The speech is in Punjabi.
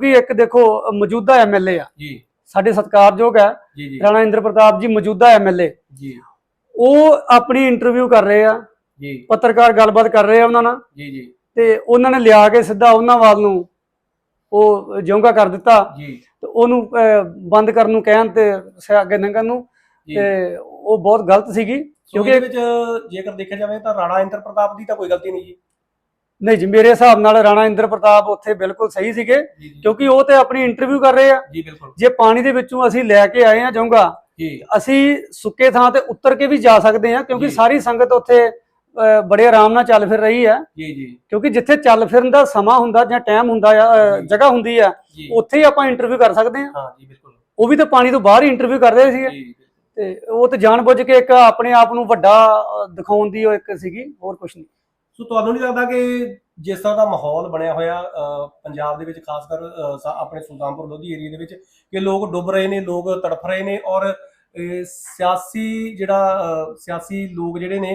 ਕਿ ਇੱਕ ਦੇਖੋ ਮੌਜੂਦਾ ਐਮਐਲਏ ਆ। ਜੀ। ਸਾਡੇ ਸਤਿਕਾਰਯੋਗ ਹੈ। ਰਾਣਾ ਇੰਦਰ ਪ੍ਰਤਾਪ ਜੀ ਮੌਜੂਦਾ ਐਮਐਲਏ ਜੀ। ਉਹ ਆਪਣੀ ਇੰਟਰਵਿਊ ਕਰ ਰਹੇ ਆ। ਜੀ। ਪੱਤਰਕਾਰ ਗੱਲਬਾਤ ਕਰ ਰਹੇ ਆ ਉਹਨਾਂ ਨਾਲ। ਜੀ ਜੀ। ਤੇ ਉਹਨਾਂ ਨੇ ਲਿਆ ਕੇ ਸਿੱਧਾ ਉਹਨਾਂ ਵੱਲ ਨੂੰ ਉਹ ਜਿਉਂਗਾ ਕਰ ਦਿੱਤਾ। ਜੀ। ਤੇ ਉਹਨੂੰ ਬੰਦ ਕਰਨ ਨੂੰ ਕਹਿਣ ਤੇ ਅੱਗੇ ਲੰਘਣ ਨੂੰ। ਤੇ ਉਹ ਬਹੁਤ ਗਲਤ ਸੀਗੀ। ਕਿਉਂਕਿ ਵਿੱਚ ਜੇਕਰ ਦੇਖਿਆ ਜਾਵੇ ਤਾਂ ਰਾਣਾ ਇੰਦਰ ਪ੍ਰਤਾਪ ਦੀ ਤਾਂ ਕੋਈ ਗਲਤੀ ਨਹੀਂ ਜੀ। ਨਹੀਂ ਜੀ ਮੇਰੇ ਹਿਸਾਬ ਨਾਲ ਰਾਣਾ ਇੰਦਰ ਪ੍ਰਤਾਪ ਉੱਥੇ ਬਿਲਕੁਲ ਸਹੀ ਸੀਗੇ ਕਿਉਂਕਿ ਉਹ ਤੇ ਆਪਣੀ ਇੰਟਰਵਿਊ ਕਰ ਰਹੇ ਆ। ਜੀ ਬਿਲਕੁਲ। ਜੇ ਪਾਣੀ ਦੇ ਵਿੱਚੋਂ ਅਸੀਂ ਲੈ ਕੇ ਆਏ ਆ ਜਾਊਂਗਾ ਅਸੀਂ ਸੁੱਕੇ ਥਾਂ ਤੇ ਉਤਰ ਕੇ ਵੀ ਜਾ ਸਕਦੇ ਆ ਕਿਉਂਕਿ। ਸਾਰੀ ਸੰਗਤ ਉੱਥੇ ਬੜੇ ਆਰਾਮ ਨਾਲ ਚੱਲ ਫਿਰ ਰਹੀ ਹੈ ਜੀ ਜੀ। ਕਿਉਂਕਿ ਜਿੱਥੇ ਚੱਲ ਫਿਰਨ ਦਾ ਸਮਾਂ ਹੁੰਦਾ ਜਾਂ ਟਾਈਮ ਹੁੰਦਾ ਜੀ। ਜਗ੍ਹਾ ਹੁੰਦੀ ਆ ਉੱਥੇ ਹੀ ਆਪਾਂ ਇੰਟਰਵਿਊ ਕਰ ਸਕਦੇ ਆ। ਹਾਂ ਜੀ ਬਿਲਕੁਲ। ਉਹ ਵੀ ਤਾਂ ਪਾਣੀ ਤੋਂ ਬਾਹਰ ਹੀ ਇੰਟਰਵਿਊ ਕਰ ਰਹੇ ਸੀਗੇ। ਤੇ ਉਹ ਤੇ ਜਾਣਬੁੱਝ ਕੇ ਇੱਕ ਆਪਣੇ ਆਪ ਨੂੰ ਵੱਡਾ ਦਿਖਾਉਣ ਦੀ ਉਹ ਇੱਕ ਸੀਗੀ ਹੋਰ ਕੁਝ ਨਹੀਂ। ਸੋ ਤੁਹਾਨੂੰ ਨਹੀਂ ਲੱਗਦਾ ਕਿ ਜਿਸ ਤਰ੍ਹਾਂ ਦਾ ਮਾਹੌਲ ਬਣਿਆ ਹੋਇਆ ਪੰਜਾਬ ਦੇ ਵਿੱਚ ਖਾਸ ਕਰ ਆਪਣੇ ਸੁਲਤਾਨਪੁਰ ਲੋਧੀ ਏਰੀਆ ਦੇ ਵਿੱਚ ਕਿ ਲੋਕ ਡੁੱਬ ਰਹੇ ਨੇ, ਲੋਕ ਤੜਫ ਰਹੇ ਨੇ ਔਰ ਸਿਆਸੀ ਜਿਹੜਾ ਸਿਆਸੀ ਲੋਕ ਜਿਹੜੇ ਨੇ